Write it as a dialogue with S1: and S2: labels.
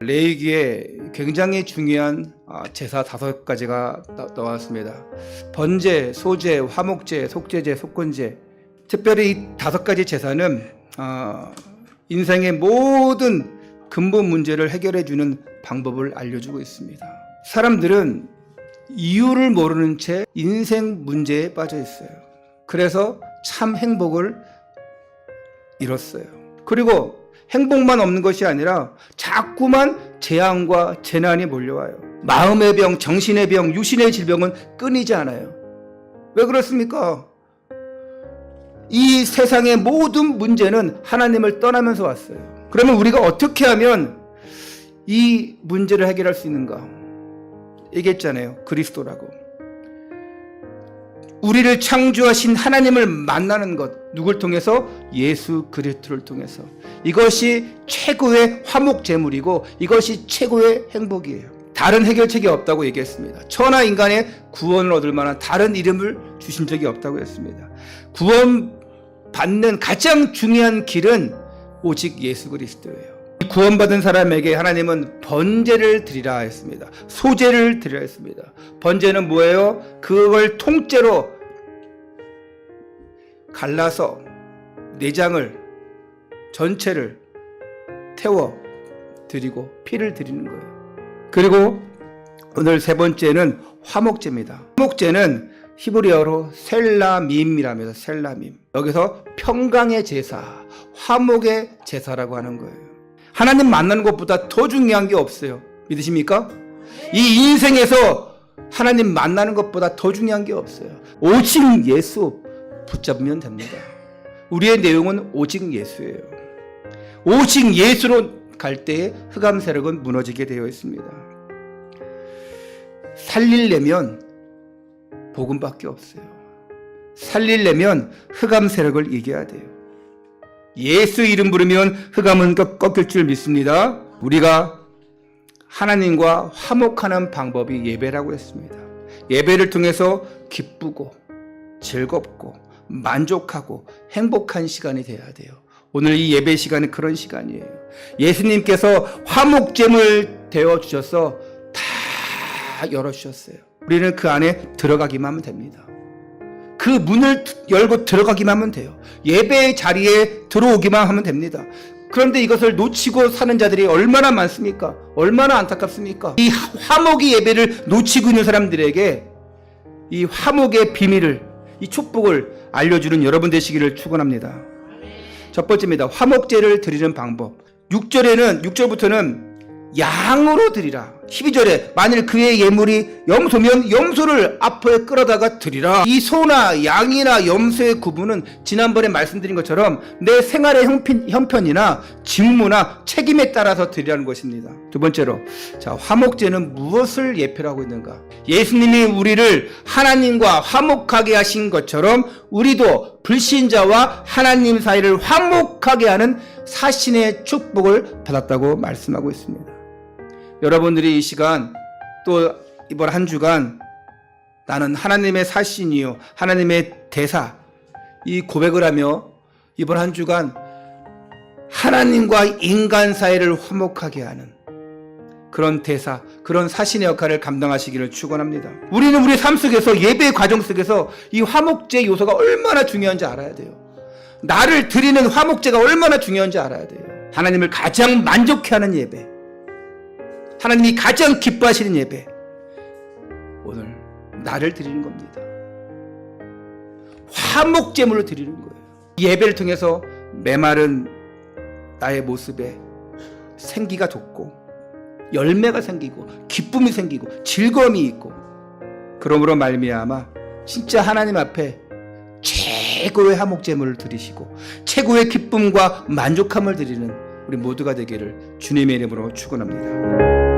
S1: 레이기에 굉장히 중요한 아, 제사 다섯 가지가 나- 나왔습니다. 번제, 소제, 화목제, 속제제, 속건제. 특별히 이 다섯 가지 제사는 아, 인생의 모든 근본 문제를 해결해 주는 방법을 알려주고 있습니다. 사람들은 이유를 모르는 채 인생 문제에 빠져 있어요. 그래서 참 행복을 잃었어요. 그리고 행복만 없는 것이 아니라 자꾸만 재앙과 재난이 몰려와요. 마음의 병, 정신의 병, 유신의 질병은 끊이지 않아요. 왜 그렇습니까? 이 세상의 모든 문제는 하나님을 떠나면서 왔어요. 그러면 우리가 어떻게 하면 이 문제를 해결할 수 있는가? 얘기했잖아요. 그리스도라고. 우리를 창조하신 하나님을 만나는 것 누굴 통해서 예수 그리스도를 통해서 이것이 최고의 화목 제물이고 이것이 최고의 행복이에요. 다른 해결책이 없다고 얘기했습니다. 천하 인간의 구원을 얻을 만한 다른 이름을 주신 적이 없다고 했습니다. 구원 받는 가장 중요한 길은 오직 예수 그리스도예요. 구원받은 사람에게 하나님은 번제를 드리라 했습니다. 소제를 드리라 했습니다. 번제는 뭐예요? 그걸 통째로 갈라서 내장을 전체를 태워 드리고 피를 드리는 거예요. 그리고 오늘 세 번째는 화목제입니다. 화목제는 히브리어로 셀라밈이라면서 셀라밈. 여기서 평강의 제사, 화목의 제사라고 하는 거예요. 하나님 만나는 것보다 더 중요한 게 없어요. 믿으십니까? 이 인생에서 하나님 만나는 것보다 더 중요한 게 없어요. 오직 예수 붙잡으면 됩니다. 우리의 내용은 오직 예수예요. 오직 예수로 갈 때에 흑암 세력은 무너지게 되어 있습니다. 살릴려면 복음밖에 없어요. 살릴려면 흑암 세력을 이겨야 돼요. 예수 이름 부르면 흑암은 꺾- 꺾일 줄 믿습니다. 우리가 하나님과 화목하는 방법이 예배라고 했습니다. 예배를 통해서 기쁘고 즐겁고 만족하고 행복한 시간이 돼야 돼요. 오늘 이 예배 시간은 그런 시간이에요. 예수님께서 화목잼을 되어 주셔서 다 열어 주셨어요. 우리는 그 안에 들어가기만 하면 됩니다. 그 문을 열고 들어가기만 하면 돼요. 예배의 자리에 들어오기만 하면 됩니다. 그런데 이것을 놓치고 사는 자들이 얼마나 많습니까? 얼마나 안타깝습니까? 이 화목의 예배를 놓치고 있는 사람들에게 이 화목의 비밀을, 이 축복을 알려주는 여러분 되시기를 축원합니다. 첫 번째입니다. 화목제를 드리는 방법. 6절에는 6절부터는 양으로 드리라. 12절에 만일 그의 예물이 염소면 염소를 앞에 끌어다가 드리라. 이 소나 양이나 염소의 구분은 지난번에 말씀드린 것처럼 내 생활의 형편, 형편 이나 직무나 책임에 따라서 드리라는 것입니다. 두 번째로 자 화목제는 무엇을 예표하고 있는가? 예수님이 우리를 하나님과 화목하게 하신 것처럼 우리도 불신자와 하나님 사이를 화목하게 하는 사신의 축복을 받았다고 말씀하고 있습니다. 여러분들이 이 시간 또 이번 한 주간 나는 하나님의 사신이요 하나님의 대사 이 고백을 하며 이번 한 주간 하나님과 인간 사이를 화목하게 하는 그런 대사, 그런 사신의 역할을 감당하시기를 축원합니다. 우리는 우리 삶 속에서 예배 과정 속에서 이 화목제 요소가 얼마나 중요한지 알아야 돼요. 나를 드리는 화목제가 얼마나 중요한지 알아야 돼요. 하나님을 가장 만족해 하는 예배, 하나님이 가장 기뻐하시는 예배, 오늘 나를 드리는 겁니다. 화목 제물을 드리는 거예요. 이 예배를 통해서 메마른 나의 모습에 생기가 돋고 열매가 생기고 기쁨이 생기고 즐거움이 있고 그러므로 말미암아 진짜 하나님 앞에 최고의 화목 제물을 드리시고 최고의 기쁨과 만족함을 드리는 우리 모두가 되기를 주님의 이름으로 축원합니다.